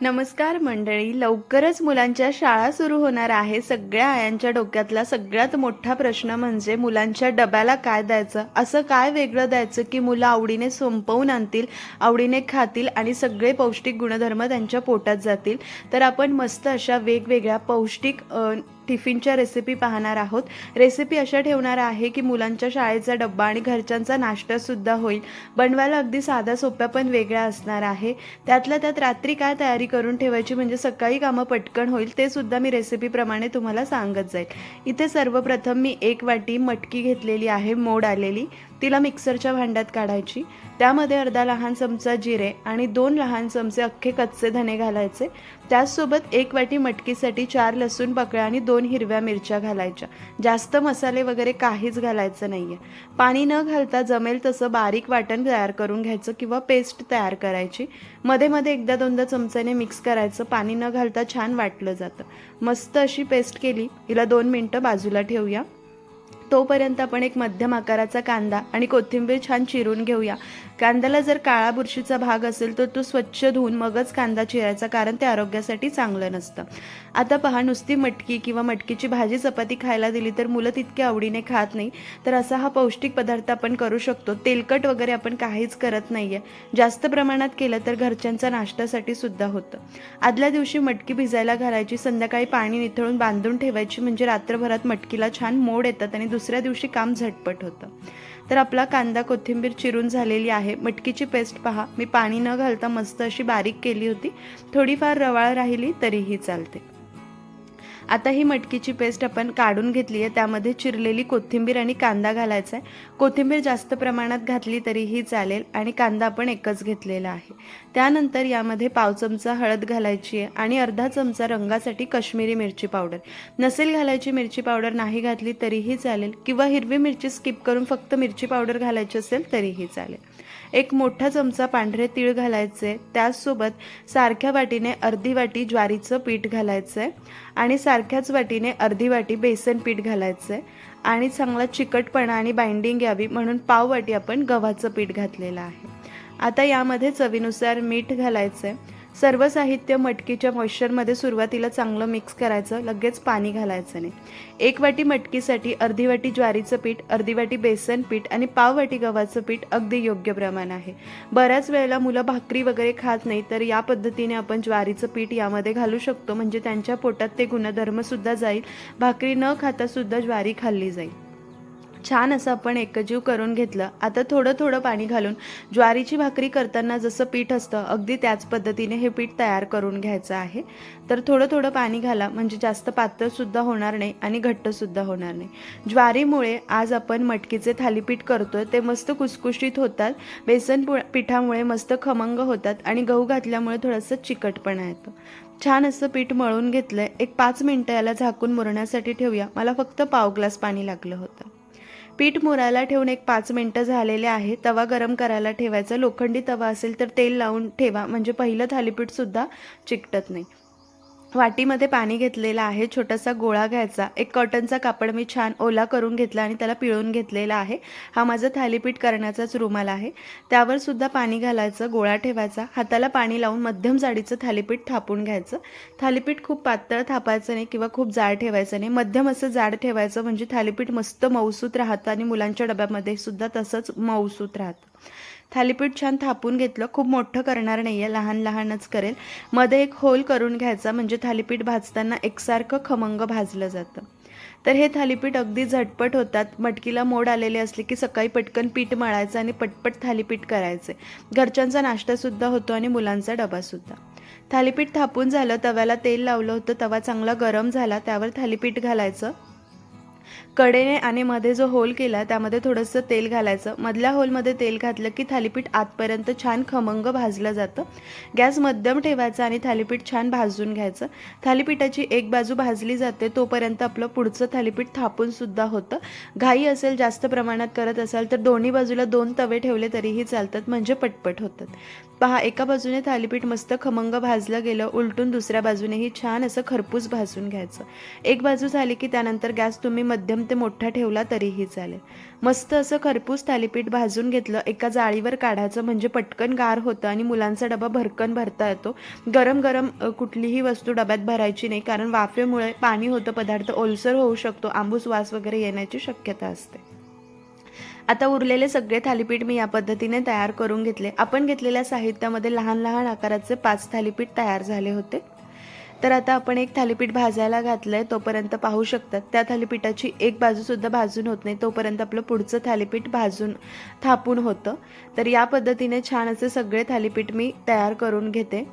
नमस्कार मंडळी लवकरच मुलांच्या शाळा सुरू होणार आहे. सगळ्या आयांच्या डोक्यातला सगळ्यात मोठा प्रश्न म्हणजे मुलांच्या डब्याला काय द्यायचं? असं काय वेगळं द्यायचं की मुलं आवडीने संपवून आणतील आवडीने खातील आणि सगळे पौष्टिक गुणधर्म त्यांच्या पोटात जातील? तर आपण मस्त अशा वेगवेगळ्या पौष्टिक टिफिनच्या रेसिपी पाहणार आहोत. रेसिपी अशा ठेवणार आहे की मुलांच्या शाळेचा डब्बा आणि घरच्यांचा नाश्तासुद्धा होईल. बनवायला अगदी साध्या सोप्या पण वेगळ्या असणार आहे. त्यातल्या त्यात रात्री काय तयारी करून ठेवायची म्हणजे सकाळी कामं पटकन होईल ते सुद्धा मी रेसिपीप्रमाणे तुम्हाला सांगत जाईल. इथे सर्वप्रथम मी एक वाटी मटकी घेतलेली आहे मोड आलेली. तिला मिक्सरच्या भांड्यात काढायची. त्यामध्ये अर्धा लहान चमचा जिरे आणि दोन लहान चमचे अख्खे कच्चे धने घालायचे. त्याचसोबत एक वाटी मटकीसाठी चार लसूण पकळ्या आणि दोन हिरव्या मिरच्या घालायच्या. जास्त मसाले वगैरे काहीच घालायचं नाही आहे पाणी न घालता जमेल तसं बारीक वाटण तयार करून घ्यायचं किंवा पेस्ट तयार करायची. मध्ये मध्ये एकदा दोनदा चमच्याने मिक्स करायचं. पाणी न घालता छान वाटलं जातं. मस्त अशी पेस्ट केली. हिला दोन मिनटं बाजूला ठेवूया. तोपर्यंत आपण एक मध्यम आकाराचा कांदा आणि कोथिंबीर छान चिरून घेऊया. कांद्याला जर काळा बुरशीचा भाग असेल तर तो स्वच्छ धुवून मगच कांदा चिरायचा कारण ते आरोग्यासाठी चांगलं नसतं. आता पहा नुसती मटकी किंवा मटकीची भाजी चपाती खायला दिली तर मुलं तितके आवडीने खात नाही. तर असा हा पौष्टिक पदार्थ आपण करू शकतो. तेलकट वगैरे आपण काहीच करत नाही आहे जास्त प्रमाणात केलं तर घरच्यांचा नाश्त्यासाठी सुद्धा होतं. आदल्या दिवशी मटकी भिजायला घालायची संध्याकाळी पाणी निथळून बांधून ठेवायची म्हणजे रात्रभरात मटकीला छान मोड येतात आणि दुसऱ्या दिवशी काम झटपट होतं. तर आपला कांदा कोथिंबीर चिरून झालेली आहे. मटकीची पेस्ट पहा. मी पाणी न घालता मस्त अशी बारीक केली होती. थोडीफार रवाळ राहिली तरीही चालते. आता ही मटकीची पेस्ट आपण काढून घेतली आहे. त्यामध्ये चिरलेली कोथिंबीर आणि कांदा घालायचा आहे. कोथिंबीर जास्त प्रमाणात घातली तरीही चालेल आणि कांदा आपण एकच घेतलेला आहे. त्यानंतर यामध्ये पाव चमचा हळद घालायची आहे आणि अर्धा चमचा रंगासाठी कश्मीरी मिरची पावडर. नसेल घालायची मिरची पावडर नाही घातली तरीही चालेल किंवा हिरवी मिरची स्किप करून फक्त मिरची पावडर घालायची असेल तरीही चालेल. एक मोठा चमचा पांढरे तीळ घालायचे. त्याचसोबत सारख्या वाटीने अर्धी वाटी ज्वारीचं पीठ घालायचं आहे आणि सारख्याच वाटीने अर्धी वाटी बेसन पीठ घालायचं आहे आणि चांगला चिकटपणा आणि बाइंडिंग यावी म्हणून पाव वाटी आपण गव्हाचं पीठ घातलेलं आहे. आता यामध्ये चवीनुसार मीठ घालायचं आहे सर्व साहित्य मटकीच्या मॉइश्चरमध्ये सुरुवातीला चांगलं मिक्स करायचं लगेच पाणी घालायचं नाही. एक वाटी मटकीसाठी अर्धी वाटी ज्वारीचं पीठ अर्धी वाटी बेसन पीठ आणि पाव वाटी गव्हाचं पीठ अगदी योग्य प्रमाण आहे. बऱ्याच वेळेला मुलं भाकरी वगैरे खात नाही तर या पद्धतीने आपण ज्वारीचं पीठ यामध्ये घालू शकतो. म्हणजे त्यांच्या पोटात ते गुणधर्मसुद्धा जाईल. भाकरी न खातासुद्धा ज्वारी खाल्ली जाईल. छान असं आपण एकजीव करून घेतलं. आता थोडं थोडं पाणी घालून ज्वारीची भाकरी करताना जसं पीठ असतं अगदी त्याच पद्धतीने हे पीठ तयार करून घ्यायचं आहे. तर थोडं थोडं पाणी घाला म्हणजे जास्त पातळसुद्धा होणार नाही आणि घट्टसुद्धा होणार नाही. ज्वारीमुळे आज आपण मटकीचे थालीपीठ करतोय ते मस्त कुसकुशीत होतात. बेसन पिठामुळे मस्त खमंग होतात आणि गहू घातल्यामुळे थोडंसं चिकटपणा येतो. छान असं पीठ मळून घेतलंय. एक पाच मिनटं याला झाकून मुरण्यासाठी ठेवूया. मला फक्त पाव ग्लास पाणी लागलं होतं. पीठ मुरायला ठेवून एक पाच मिनटं झालेले आहे. तवा गरम करायला ठेवायचा. लोखंडी तवा असेल तर तेल लावून ठेवा. म्हणजे पहिलं थालीपीठसुद्धा चिकटत नाही. वाटीमध्ये पाणी घेतलेलं आहे. छोटासा गोळा घ्यायचा. एक कॉटनचा कापड मी छान ओला करून घेतला आणि त्याला पिळून घेतलेला आहे. हा माझा थालीपीठ करण्याचाच रुमाल आहे. त्यावर सुद्धा पाणी घालायचं गोळा ठेवायचा. हाताला पाणी लावून मध्यम जाडीचं थालीपीठ थापून घ्यायचं. थालीपीठ खूप पातळ थापायचं नाही किंवा खूप जाड ठेवायचं नाही. मध्यम असं जाड ठेवायचं म्हणजे थालीपीठ मस्त मऊसूत राहतं आणि मुलांच्या डब्यामध्ये सुद्धा तसंच मऊसूत राहतं. थालीपीठ छान थापून घेतलं. खूप मोठं करणार नाही आहे लहान लहानच करेल. मध्ये एक होल करून घ्यायचा म्हणजे थालीपीठ भाजताना एकसारखं खमंग भाजलं जातं. तर हे थालीपीठ अगदी झटपट होतात. मटकीला मोड आलेले असले की सकाळी पटकन पीठ मळायचं आणि पटपट थालीपीठ करायचे. घरच्यांचा नाश्तासुद्धा होतो आणि मुलांचा डबासुद्धा थालीपीठ थापून झालं तव्याला तेल लावलं होतं तवा चांगला गरम झाला त्यावर थालीपीठ घालायचं. कडेने आणि मध्ये जो होल केला त्यामध्ये थोडंसं तेल घालायचं. मधल्या होलमध्ये तेल घातलं की थालीपीठ आतपर्यंत छान खमंग भाजलं जातं. गॅस मध्यम ठेवायचा आणि थालीपीठ छान भाजून घ्यायचं. थालीपीठाची एक बाजू भाजली जाते तोपर्यंत आपलं पुढचं थालीपीठ थापून सुद्धा होतं. घाई असेल जास्त प्रमाणात करत असाल तर दोन्ही बाजूला दोन तवे ठेवले तरीही चालतात म्हणजे पटपट होतात. पहा एका बाजूने थालीपीठ मस्त खमंग भाजलं गेलं उलटून दुसऱ्या बाजूनेही छान असं खरपूस भाजून घ्यायचं. एक बाजू झाली की त्यानंतर गॅस तुम्ही मध्यम ते मोठा ठेवला तरीही चालेल. मस्त असं खरपूस थालीपीठ भाजून घेतलं एका जाळीवर काढायचं म्हणजे पटकन गार होतं आणि मुलांचा डबा भरकन भरता येतो. गरम गरम कुठलीही वस्तू डब्यात भरायची नाही कारण वाफेमुळे पाणी होतं पदार्थ ओलसर होऊ शकतो आंबूस वास वगैरे येण्याची शक्यता असते. आता उरलेले सगळे थालीपीठ मी या पद्धतीने तयार करून घेतले. आपण घेतलेल्या साहित्यामध्ये लहान लहान आकाराचे पाच थालीपीठ तयार झाले होते. तर आता आपण एक थालीपीठ भाजायला घातलंय तोपर्यंत पाहू शकतात. त्या थालीपीठाची एक बाजूसुद्धा भाजून होत नाही तोपर्यंत आपलं पुढचं थालीपीठ भाजून थापून होतं. तर या पद्धतीने छान असे सगळे थालीपीठ मी तयार करून घेते.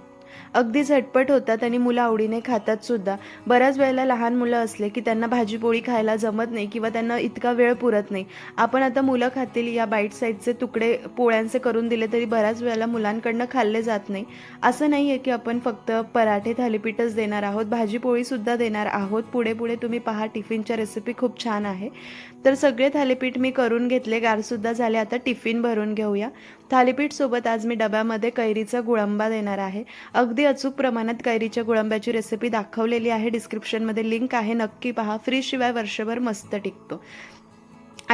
अगदी झटपट होतात आणि मुलं आवडीने खातात सुद्धा. बऱ्याच वेळेला लहान मुलं असले की त्यांना भाजी पोळी खायला जमत नाही किंवा त्यांना इतका वेळ पुरत नाही. आपण आता मुलं खातील या बाईट साईजचे तुकडे पोळ्यांचे करून दिले तरी बऱ्याच वेळेला मुलांकडनं खाल्ले जात नाही. असं नाही आहे की आपण फक्त पराठे थालीपीठच देणार आहोत. भाजीपोळीसुद्धा देणार आहोत. पुढे पुढे तुम्ही पहा टिफिनच्या रेसिपी खूप छान आहे. तर सगळे थालीपीठ मी करून घेतले. गारसुद्धा झाले. आता टिफिन भरून घेऊया. थालीपीठ सोबत आज मी डब्यामध्ये कैरीचा गुळंबा देणार आहे. अगदी अचूक प्रमाणात कैरीच्या गुळंब्याची रेसिपी दाखवलेली आहे. डिस्क्रिप्शनमध्ये लिंक आहे. नक्की पहा. फ्रीशिवाय वर्षभर मस्त टिकतो.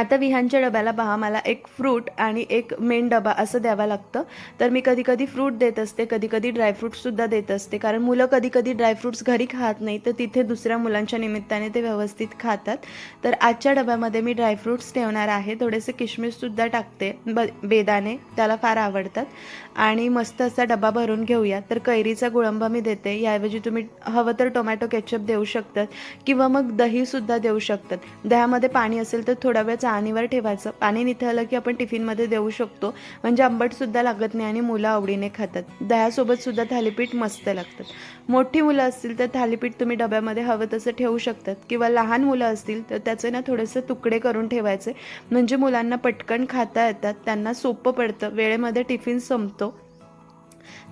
आता विहानच्या डब्याला पहा मला एक फ्रूट आणि एक मेन डबा असं द्यावा लागतं. तर मी कधी कधी फ्रूट देत असते कधी कधी ड्रायफ्रूट्ससुद्धा देत असते. कारण मुलं कधी कधी ड्रायफ्रूट्स घरी खात नाही तर तिथे दुसऱ्या मुलांच्या निमित्ताने ते व्यवस्थित खातात. तर आजच्या डब्यामध्ये मी ड्रायफ्रूट्स ठेवणार आहे. थोडेसे किशमिशसुद्धा टाकते ब बेदाणे त्याला फार आवडतात. आणि मस्त असा डबा भरून घेऊया. तर कैरीचा गुळंबा मी देते. याऐवजी तुम्ही हवं तर टोमॅटो केचप देऊ शकतात किंवा मग दहीसुद्धा देऊ शकतात. दह्यामध्ये पाणी असेल तर थोडा वेळ चाळणीवर ठेवायचं. पाणी निथळलं की आपण टिफिनमध्ये देऊ शकतो. म्हणजे आंबटसुद्धा लागत नाही आणि मुलं आवडीने खातात. दह्यासोबत सुद्धा थालीपीठ मस्त लागतात. मोठी मुलं असतील तर थालीपीठ तुम्ही डब्यामध्ये हवं तसं ठेवू शकतात. किंवा लहान मुलं असतील तर त्याचे ना थोडेसे तुकडे करून ठेवायचे. म्हणजे मुलांना पटकन खाता येतात. त्यांना सोपं पडतं. वेळेमध्ये टिफिन संपतो.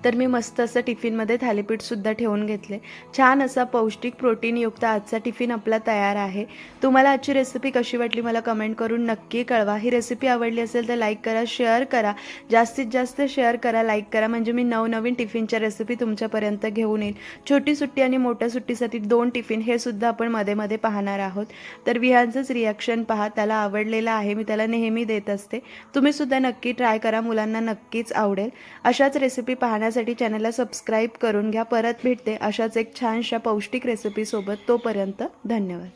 तर मी मस्त असं टिफिनमध्ये थालीपीठसुद्धा ठेवून घेतले. छान असा पौष्टिक प्रोटीनयुक्त आजचा टिफिन आपला तयार आहे. तुम्हाला आजची रेसिपी कशी वाटली मला कमेंट करून नक्की कळवा. ही रेसिपी आवडली असेल तर लाईक करा शेअर करा. जास्तीत जास्त शेअर करा लाईक करा. म्हणजे मी नवनवीन टिफिनच्या रेसिपी तुमच्यापर्यंत घेऊन येईल. छोटी सुट्टी आणि मोठ्या सुट्टीसाठी दोन टिफिन हे सुद्धा आपण मध्ये मध्ये पाहणार आहोत. तर विहानचंच रिॲक्शन पहा. त्याला आवडलेलं आहे मी त्याला नेहमी देत असते. तुम्ही सुद्धा नक्की ट्राय करा. मुलांना नक्कीच आवडेल. अशाच रेसिपी पाहण्यासाठी चॅनलला सबस्क्राईब करून घ्या. परत भेटते अशाच एक छानशा पौष्टिक रेसिपीसोबत तोपर्यंत धन्यवाद.